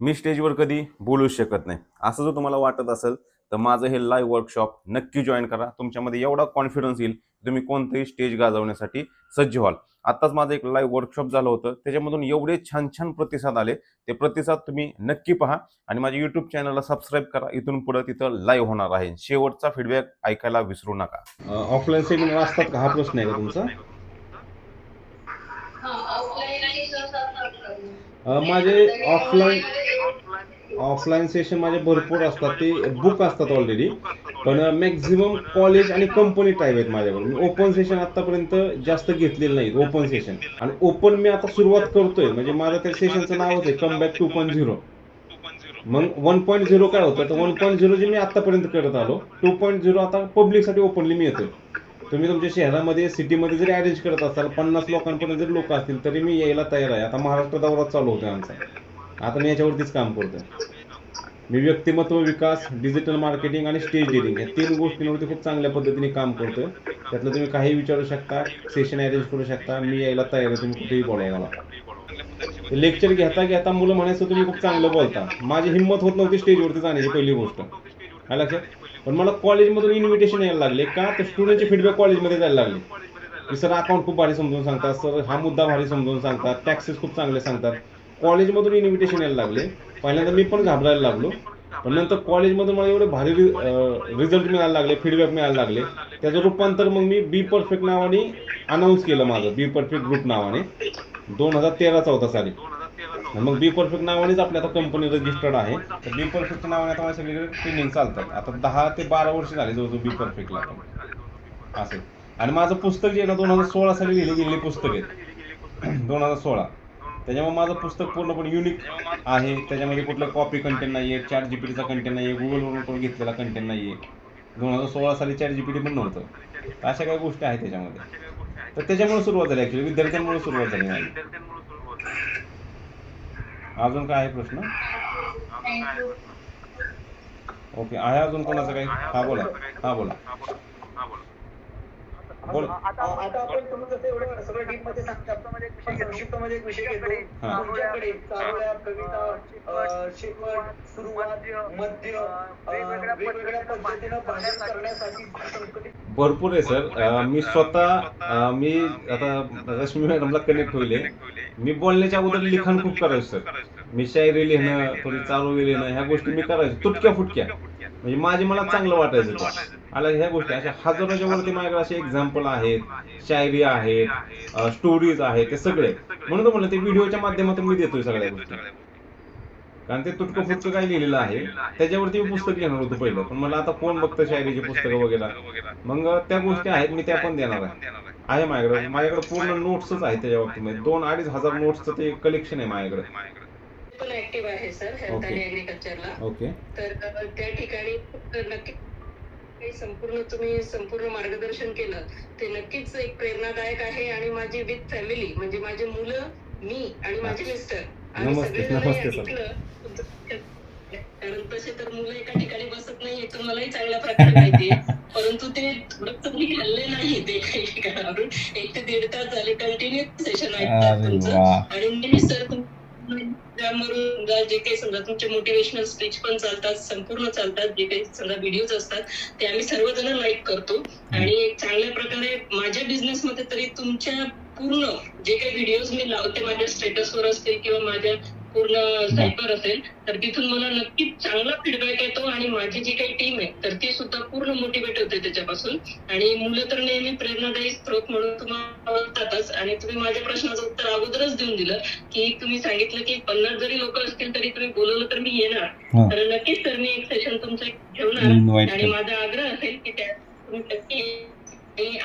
मी स्टेजवर कधी बोलूच शकत नाही. असं जर तुम्हाला वाटत असेल तर माझं हे लाईव्ह वर्कशॉप नक्की जॉईन करा. तुमच्यामध्ये एवढा कॉन्फिडन्स येईल तुम्ही कोणतंही स्टेज गाजवण्यासाठी सज्ज व्हाल. आत्ताच माझं एक लाईव्ह वर्कशॉप झालं होतं. त्याच्यामधून एवढे छान छान प्रतिसाद आले. ते प्रतिसाद तुम्ही नक्की पहा आणि माझ्या युट्यूब चॅनलला सबस्क्राईब करा. इथून पुढे तिथं लाईव्ह होणार आहे. शेवटचा फीडबॅक ऐकायला विसरू नका. ऑफलाईन सेमिनार असतात का? हा प्रश्न आहे का तुमचा? माझे ऑफलाईन ऑफलाईन सेशन माझे भरपूर असतात. ते बुक असतात ऑलरेडी पण मॅक्झिमम कॉलेज आणि कंपनी टाईप आहेत माझ्याकडे. मी ओपन सेशन आतापर्यंत जास्त घेतलेलं नाही ओपन सेशन आणि ओपन मी आता सुरुवात करतोय. म्हणजे माझं त्या सेशनचं नावच आहे come back to point zero मग वन पॉईंट झिरो काय होतं? तर वन पॉईंट झिरो जे मी आतापर्यंत करत आलो टू पॉईंट झिरो आता पब्लिकसाठी ओपनली मी येतोय तुम्ही तुमच्या शहरामध्ये सिटीमध्ये जरी अरेंज करत असाल पन्नास लोकांपर्यंत जरी लोक असतील तरी मी यायला तयार आहे. आता महाराष्ट्र दौरा चालू होतोय आमचा. आता मी याच्यावरतीच काम करतोय. मी व्यक्तिमत्व विकास डिजिटल मार्केटिंग आणि स्टेज डिलिंग या तीन गोष्टींवरती खूप चांगल्या पद्धतीने काम करतोय. त्यातलं तुम्ही काही विचारू शकता सेशन अरेंज करू शकता मी यायला तयार आहे तुम्ही कुठेही बोलायला मला लेक्चर घेता घेता मुलं म्हणायचं तुम्ही खूप चांगलं बोलता. माझी हिंमत होत नव्हती स्टेजवरती जाण्याची पहिली गोष्ट. काय लक्षात? पण मला कॉलेजमधून इन्व्हिटेशन यायला लागले का? तर स्टुडंटचे फीडबॅक कॉलेजमध्ये जायला लागले. की सर अकाउंट खूप भारी समजून सांगतात. सर हा मुद्दा भारी समजून सांगतात. टॅक्सेस खूप चांगले सांगतात. कॉलेजमधून इन्व्हिटेशन यायला लागले. पहिल्यांदा मी पण घाबरायला लागलो. पण नंतर कॉलेजमधून मला एवढे भारी रिझल्ट मिळायला लागले फीडबॅक मिळायला लागले. त्याचं रूपांतर मग मी बी परफेक्ट नावाने अनाऊन्स केलं माझं बी परफेक्ट ग्रुप नावाने. दोन हजार तेरा चौदा साली. मग बी परफेक्ट नावानेच आपल्या आता कंपनी रजिस्टर्ड आहे. तर बी परफेक्ट नावाने आता माझ्या सगळीकडे ट्रेनिंग चालतात. आता दहा ते बारा वर्ष झाले जवळजवळ बी परफेक्टला असं. आणि माझं पुस्तक जे आहे ना दोन हजार सोळा साली लिहिले गेलेले पुस्तक आहे. दोन हजार सोळा. त्याच्यामुळे माझं पुस्तक पूर्णपणे युनिक आहे. त्याच्यामध्ये कुठलं कॉपी कंटेंट नाही आहे चॅट जीपीटीचा कंटेंट नाही आहे गुगलवरून कोण घेतलेला कंटेंट नाही आहे दोन हजार सोळा साली चॅट जीपीटी पण नव्हतं. अशा काही गोष्टी आहेत त्याच्यामध्ये. तर त्याच्यामुळे सुरुवात झाली ॲक्च्युली विद्यार्थ्यांमुळे सुरुवात झाली माझी. अजून काय आहे प्रश्न? ओके आहे अजून कोणाचं काही? हा बोला. हा बोला. बोल. आता आपण तुम्ही जसं एवढं सगळं डीपमध्ये सांगता आपण एक विषय संक्षिप्त मध्ये एक विषय घेतो. हा. तुमच्याकडे चारोळ्या कविता अं, शेवट सुरुवात मध्य अं, वेगवेगळ्या पद्धतीनं भाषण करण्यासाठी. संकलित भरपूर आहे सर. मी स्वतः मी आता रश्मी मॅडमला कनेक्ट होईल मी बोलण्याच्या अगोदर लिखाण खूप करायचो सर. मी शायरी लिहिणं थोडी चालू लिहिणं ह्या गोष्टी मी करायचो. तुटक्या फुटक्या. म्हणजे माझे मला चांगलं वाटायचं आला ह्या गोष्टी अशा हजारोच्या वरती माझ्याकडे असे एक्झाम्पल आहेत शायरी आहेत स्टोरीज आहेत ते सगळे. म्हणून तर म्हणलं ते व्हिडिओच्या माध्यमातून मी देतोय सगळ्या गोष्टी. कारण ते तुटकं फुटकं काय लिहिलेलं आहे त्याच्यावरती मी पुस्तक घेणार होतो पहिलं. पण मला आता कोण बघतं शायरीची पुस्तकं वगैरे? मग त्या गोष्टी आहेत मी त्या पण देणार आहे. आहे माझ्याकडे. माझ्याकडे पूर्ण नोट्सच आहेत त्याच्या बाबतीमध्ये. दोन अडीच हजार नोट्सचं ते कलेक्शन आहे माझ्याकडे. पण ऍक्टिव्ह आहे सर हेल्थ. आणि ऍग्रिकल्चरला ओके तर त्या ठिकाणी नक्की काही संपूर्ण तुम्ही संपूर्ण मार्गदर्शन केलं ते नक्कीच एक प्रेरणादायक आहे. आणि माझी विथ फॅमिली म्हणजे माझी मुलं मी आणि माझे मिस्टर आम्ही सगळेजण हे कारण तसे तर मुलं एका ठिकाणी बसत नाही तर मलाही चांगल्या प्रकारे माहितीये परंतु ते थोडं मी हल्ले नाही ते काही ठिकाणावरून. एक ते दीड तास झाले कंटिन्यू सेशन ऐकतात तुमचं. आणि मी सर त्यावरून जे काही समजा तुमचे मोटिवेशनल स्पीच पण चालतात संपूर्ण चालतात जे काही समजा व्हिडिओज असतात ते आम्ही सर्वजण लाईक करतो. आणि एक चांगल्या प्रकारे माझ्या बिझनेस मध्ये तरी तुमच्या पूर्ण जे काही व्हिडिओज मी लावते माझ्या स्टेटसवर असतील किंवा माझ्या पूर्ण साईटवर असेल तर तिथून मला नक्कीच चांगला फीडबॅक येतो आणि माझी जी काही टीम आहे तर ती सुद्धा पूर्ण मोटिवेट होते त्याच्यापासून. आणि मुलं तर नेहमी प्रेरणादायी स्त्रोत म्हणून तुम्हाला ओळखतातच. आणि तुम्ही माझ्या प्रश्नाचं उत्तर अगोदरच देऊन दिलं की तुम्ही सांगितलं की पन्नास जरी लोक असतील तरी तुम्ही बोलवलं तर मी येणार. हा. तर नक्कीच तर मी एक सेशन तुमचं ठेवणार. आणि कर. माझा आग्रह असेल की त्या तुम्ही नक्की आणि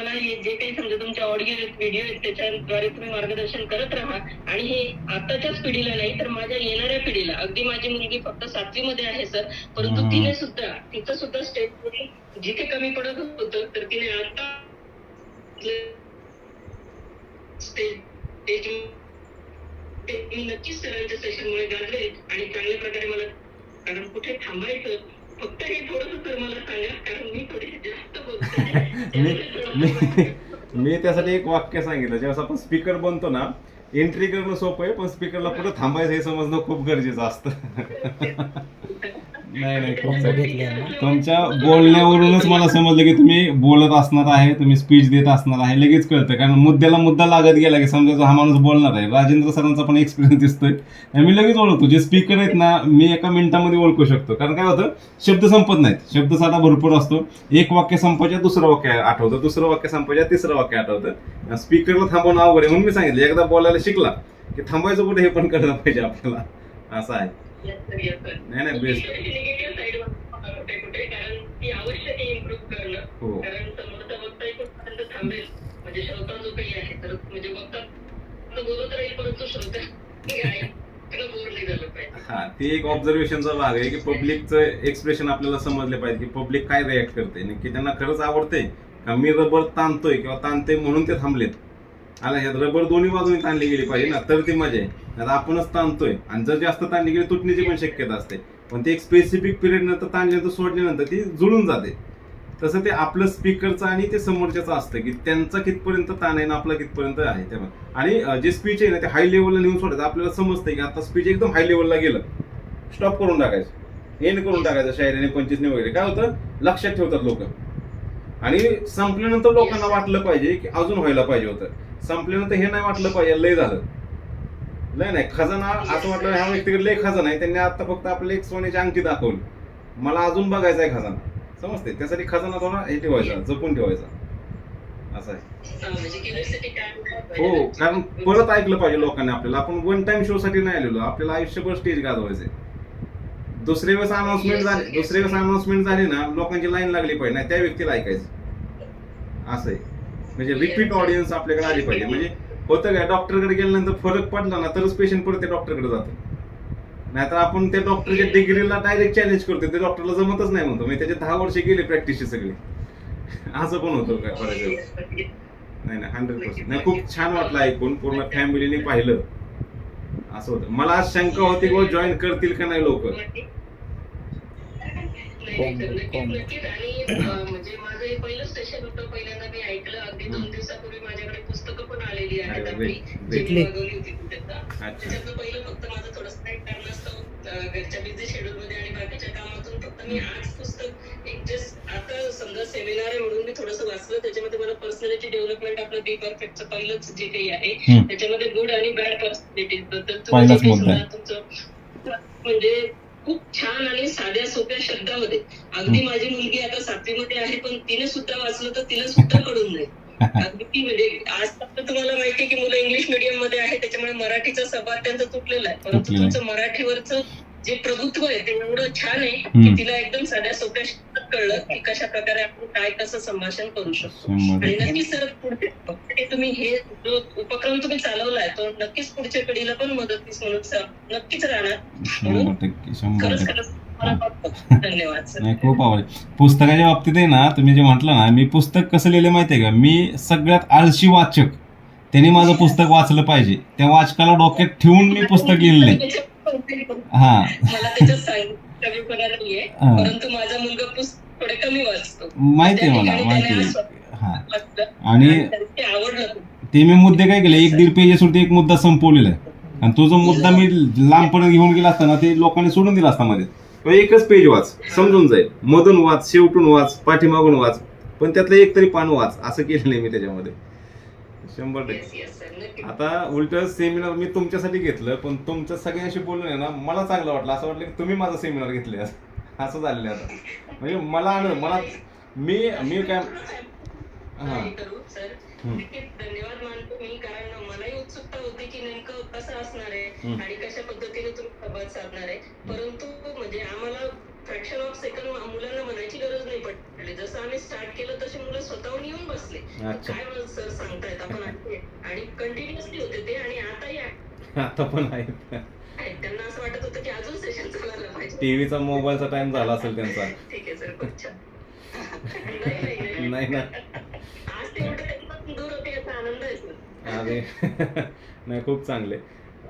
मला हे जे काही समजा तुमचे ऑडिओ आहेत व्हिडिओ आहेत त्याच्याद्वारे तुम्ही मार्गदर्शन करत राहा. आणि हे आताच्याच पिढीला नाही तर माझ्या येणाऱ्या पिढीला. अगदी माझी मुलगी फक्त सातवी मध्ये आहे सर. परंतु. तिने सुद्धा तिचं सुद्धा स्टेज जिथे कमी पडत होतं तर तिने आता स्टेज ते मी नक्कीच सरांच्या सेशनमुळे गाजले आणि चांगल्या प्रकारे मला कारण कुठे थांबायचं फक्त हे थोडस तर मला सांगा कारण मी थोडी जास्त बोलते. मी मी मी त्यासाठी एक वाक्य सांगितलं. ज्यावेळेस आपण स्पीकर बनतो ना एंट्री करणं सोपं आहे पण स्पीकरला पुढे थांबायचं हे समजणं खूप गरजेचं असतं. नाही नाही खूप चांगलं. बघितले ना? तुमच्या बोलण्यावरूनच मला समजलं की तुम्ही बोलत असणार आहे तुम्ही स्पीच देत असणार आहे लगेच कळतं. कारण मुद्द्याला मुद्दा लागत गेला की समजा हा माणूस बोलणार आहे. राजेंद्र सरांचा पण एक्सपिरियन्स दिसतोय. आणि मी लगेच ओळखतो. जे स्पीकर आहेत ना मी एका मिनिटामध्ये ओळखू शकतो. कारण काय होतं शब्द संपत नाहीत. शब्दसाठा भरपूर असतो. एक वाक्य संपायच्या दुसरं वाक्य आठवतं. दुसरं वाक्य संपायच्या तिसरं वाक्य आठवतं. स्पीकरला थांबवणं अवघड आहे म्हणून मी सांगितलं. एकदा बोलायला शिकला की थांबायचं कुठे हे पण कळलं पाहिजे आपल्याला. असं आहे. नाही नाही बेस्ट निगेटिव्ह साईड कुठे कुठे? कारण ती आवश्यक आहे इम्प्रूव्ह करणं. हो. कारण समोरचा वक्ता कुठपर्यंत थांबेल? म्हणजे श्रोता जो काही आहे तर म्हणजे वक्ता बोलत राहील परंतु श्रोता हा ते एक ऑब्झर्वेशनचा भाग आहे की पब्लिकचं एक्सप्रेशन आपल्याला समजले पाहिजे की पब्लिक काय रिॲक्ट करते नक्की त्यांना खरंच आवडते का? मी रबर ताणतोय किंवा ताणते म्हणून ते थांबलेत. आला ह्यात रबर दोन्ही बाजूने ताणली गेली पाहिजे ना तर ती मजा आहे. आता आपणच ताणतोय. आणि जर जास्त ताणली गेली तुटण्याची पण शक्यता असते. पण ते एक स्पेसिफिक पिरियड नंतर ताणल्यानंतर सोडल्यानंतर ती जुळून जाते. तसं ते आपलं स्पीकरचं आणि ते समोरच्याचं असतं की त्यांचा कितपर्यंत ताण आहे ना आपला कितपर्यंत आहे तेव्हा आणि जे स्पीच आहे ना ते हाय लेवलला नेऊन सोडायचं. आपल्याला समजतं की आता स्पीच एकदम हाय लेवलला गेलं. स्टॉप करून टाकायचं. एंड करून टाकायचं शायरीने पंचवीसने वगैरे. काय होतं? लक्षात ठेवतात लोक. आणि संपल्यानंतर लोकांना वाटलं पाहिजे की अजून व्हायला पाहिजे होतं. संपल्यानंतर हे नाही वाटलं पाहिजे लय झालं. लय नाही खजाना असं वाटलं ह्या व्यक्तीकडे लय खजाना आहे त्यांनी आता फक्त आपल्याला एक सोन्याची अंगठी दाखवली. मला अजून बघायचा आहे खजाना. समजते त्यासाठी खजाना थोडा हे ठेवायचा जपून ठेवायचा. असं आहे. हा, म्हणजे हो कारण परत ऐकलं पाहिजे लोकांनी आपल्याला. आपण वन टाइम शो साठी नाही आलेलो. आपल्याला आयुष्यभर स्टेज गाजवायचे दुसऱ्या वेळेस अनाउन्समेंट झाली दुसऱ्या वेळेस अनाउन्समेंट झाली ना लोकांची लाईन लागली पाहिजे. नाही त्या व्यक्तीला ऐकायचं. असं आहे. म्हणजे रिपीट ऑडियन्स आपल्याकडे आली पाहिजे. म्हणजे होतं काय डॉक्टरकडे गेल्यानंतर फरक पडला ना तरच पेशंट परत त्या डॉक्टरकडे जातो. नाहीतर आपण त्या डॉक्टरच्या डिग्रीला डायरेक्ट चॅलेंज करतो ते डॉक्टरला जमतच नाही म्हणतो. म्हणजे त्याचे दहा वर्ष गेले प्रॅक्टिसचे सगळे. असं पण होतं काय बऱ्याच नाही नाही हंड्रेड पर्सेंट नाही खूप छान वाटलं ऐकून पूर्ण फॅमिलीने पाहिलं. असं होतं. मला आज शंका होती की जॉईन करतील का नाही लोक म्हणजे माझं हे पहिलं स्टेशन होतं. पहिल्यांदा मी ऐकलं. अगदी दोन दिवसापूर्वी माझ्याकडे पुस्तकं पण आलेली आहेत आपली जी great. मी मागवली होती त्याच्यातलं पहिलं फक्त माझं थोडंसं काही कारणास्तव अं, घरच्या बिझी शेड्यूल मध्ये आणि बाकीच्या कामातून फक्त मी आज पुस्तक एक जस्ट आता समजा सेमिनार आहे म्हणून मी थोडंसं वाचलं. त्याच्यामध्ये मला पर्सनॅलिटी डेव्हलपमेंट आपलं बी परफेक्टचं पहिलंच जे काही आहे. त्याच्यामध्ये गुड आणि बॅड पर्सनॅलिटीजबद्दल तुमचं म्हणजे साध्या सोप्या शब्दामध्ये अगदी माझी मुलगी आता सातवीमध्ये आहे पण तिने सुद्धा वाचलं तर तिला सुद्धा कळून नाही अगदी म्हणजे आज फक्त तुम्हाला माहिती आहे की मुलं इंग्लिश मीडियममध्ये आहे त्याच्यामुळे मराठीचा सहभाग त्यांचा तुटलेला आहे. परंतु. तुमचं मराठीवरचं जे प्रभुत्व आहे ते एवढं छान आहे. की तिला एकदम साध्या सोप्या शब्दात कळलं की कशा प्रकारे आपण काय कसं संभाषण करू शकतो. आणि. नक्कीच सर पुढे तुम्ही हे जो उपक्रम तुम्ही चालवलाय तो नक्कीच पुढच्या पिढीला पण मदतीस म्हणून नक्कीच राहणार. शंभर खरंच खरंच. धन्यवाद सर. नाही खूप आवड पुस्तकाच्या बाबतीत आहे ना तुम्ही जे म्हटलं ना मी पुस्तक कसं लिहिलं माहिती आहे का? मी सगळ्यात आळशी वाचक. त्याने माझं पुस्तक वाचलं पाहिजे. त्या वाचकाला डोक्यात ठेवून मी पुस्तक लिहिलेलं आहे हा. मला त्याच्यात सांगितलं कमी करायला नाहीये. हा. परंतु माझा मुलगा पुस्तक थोडे कमी वाचतो. माहिती आहे मला माहिती आहे. हा. वाचलं. आणि त्याला ते आवडलं खूप. ते मी मुद्दे काय केले? एक दीड पेजेसवरती एक मुद्दा संपवलेला आहे. आणि तो जो मुद्दा मी लांबपर्यंत घेऊन गेला असताना ते लोकांनी सोडून दिला असता मध्ये. तो एकच पेज वाच समजून जाईल. मधून वाच शेवटून वाच पाठीमागून वाच पण त्यातलं एक तरी पान वाच असं केलेलं आहे मी त्याच्यामध्ये. शंभर टक्के. आता उलट सेमिनार मी तुमच्यासाठी घेतलं पण तुमच्या सगळ्यांशी बोलून आहे ना मला चांगलं वाटलं. असं वाटलं की तुम्ही माझा सेमिनार घेतले असं झालेलं आहे आता. म्हणजे मला आनंद मला मी मी काय हा. कसं असणार आहे. आणि कशा पद्धतीने तुम्ही संवाद साधणार आहे? परंतु म्हणजे आम्हाला फ्रॅक्शन ऑफ सेकंड मुलांना म्हणायची गरज नाही पडली. जसं आम्ही स्टार्ट केलं तसे मुलं स्वतःहून येऊन बसले. काय सर सांगतायत? आपण. आणि कंटिन्युअसली होते ते आणि आताही आहे. आता पण आहेत. त्यांना असं वाटत होतं की अजून सेशन चालायला पाहिजे. टीव्हीचा मोबाईलचा टाइम झाला असेल त्यांचा. ठीक आहे सर खूप छान. नाही, ना. आज ते एवढं त्यांच्यापासून दूर होते याचा आनंद आहे सर अरे. नाही खूप चांगले.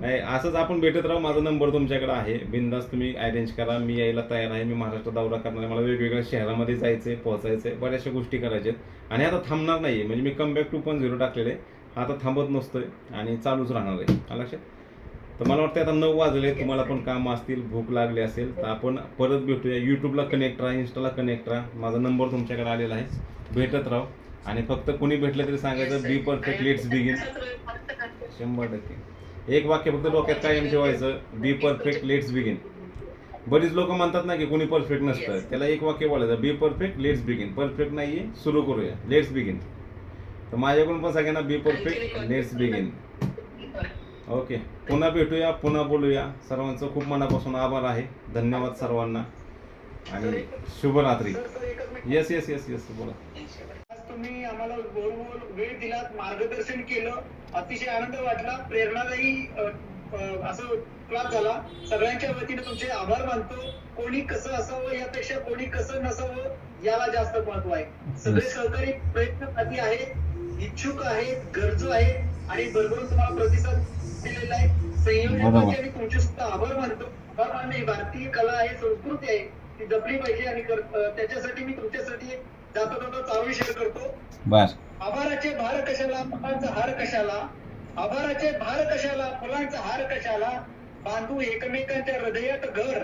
नाही असंच आपण भेटत राहू. माझा नंबर तुमच्याकडे आहे. बिंदास तुम्ही अरेंज करा. मी यायला तयार आहे. मी महाराष्ट्र दौरा करणार आहे. मला वेगवेगळ्या शहरामध्ये जायचं आहे पोहोचायचं आहे बऱ्याचशा गोष्टी करायच्या आहेत आणि आता थांबणार नाही म्हणजे मी कमबॅक टू पण झिरो टाकलेले. आहे आता थांबत नसतोय आणि चालूच राहणार आहे. आलं लक्षात? तर मला वाटतं आता नऊ वाजले. तुम्हाला पण काम असतील भूक लागली असेल तर आपण परत भेटूया. यूट्यूबला कनेक्ट राहा इंस्टाला कनेक्ट राहा. माझा नंबर तुमच्याकडे आलेला आहे. भेटत राहू. आणि फक्त कोणी भेटलं तरी सांगायचं बी परफेक्ट लेट्स बिगिन शंभर टक्के. एक वाक्य फक्त डोक्यात कायम ठेवायचं बी परफेक्ट लेट्स बिगिन बरीच लोक म्हणतात ना की कोणी परफेक्ट नसतं. त्याला एक वाक्य बोलायचं be perfect let's begin perfect नाहीये सुरू करूया. लेट्स बिगिन तर माझ्याकडून पण सगळ्यांना be perfect let's begin okay पुन्हा भेटूया पुन्हा बोलूया. सर्वांचं खूप मनापासून आभार आहे. धन्यवाद सर्वांना. आणि शुभरात्री. येस येस येस येस बोला. तुम्ही आम्हाला बरोबर वेळ दिलात मार्गदर्शन केलं. अतिशय आनंद वाटला. प्रेरणादायी असं क्लास झाला. सगळ्यांच्या वतीने तुमचे आभार मानतो. कोणी कसं असावं यापेक्षा कोणी कसं नसावं याला जास्त महत्त्व आहे. सगळे सहकारी प्रयत्न आहेत. इच्छुक आहेत गरजू आहेत आणि भरभरून तुम्हाला प्रतिसाद दिलेला आहे. संयोजकांचे आणि तुमचे सुद्धा आभार मानतो. आभार मानणे ही भारतीय कला आहे संस्कृती आहे. ती जपली पाहिजे आणि त्याच्यासाठी मी तुमच्यासाठी एक जाता जाता चालू शेअर करतो. बस आभाराचे भार कशाला? फुलांचा हार कशाला? आभाराचे भार कशाला? फुलांचा हार कशाला? बांधू एकमेकांच्या हृदयात घर.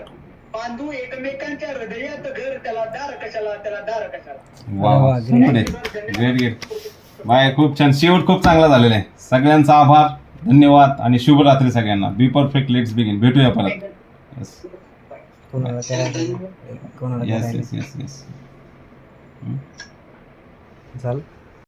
बांधू एकमेकांच्या हृदयात घर. त्याला दार कशाला? त्याला दार कशाला? ग्रेट ग्रेट बाय खूप छान. शेवट खूप चांगला झालेला आहे. सगळ्यांचा आभार धन्यवाद आणि शुभरात्री सगळ्यांना. बी परफेक्ट लेट्स बिगिन भेटूया परत. येस येस येस येस झालं?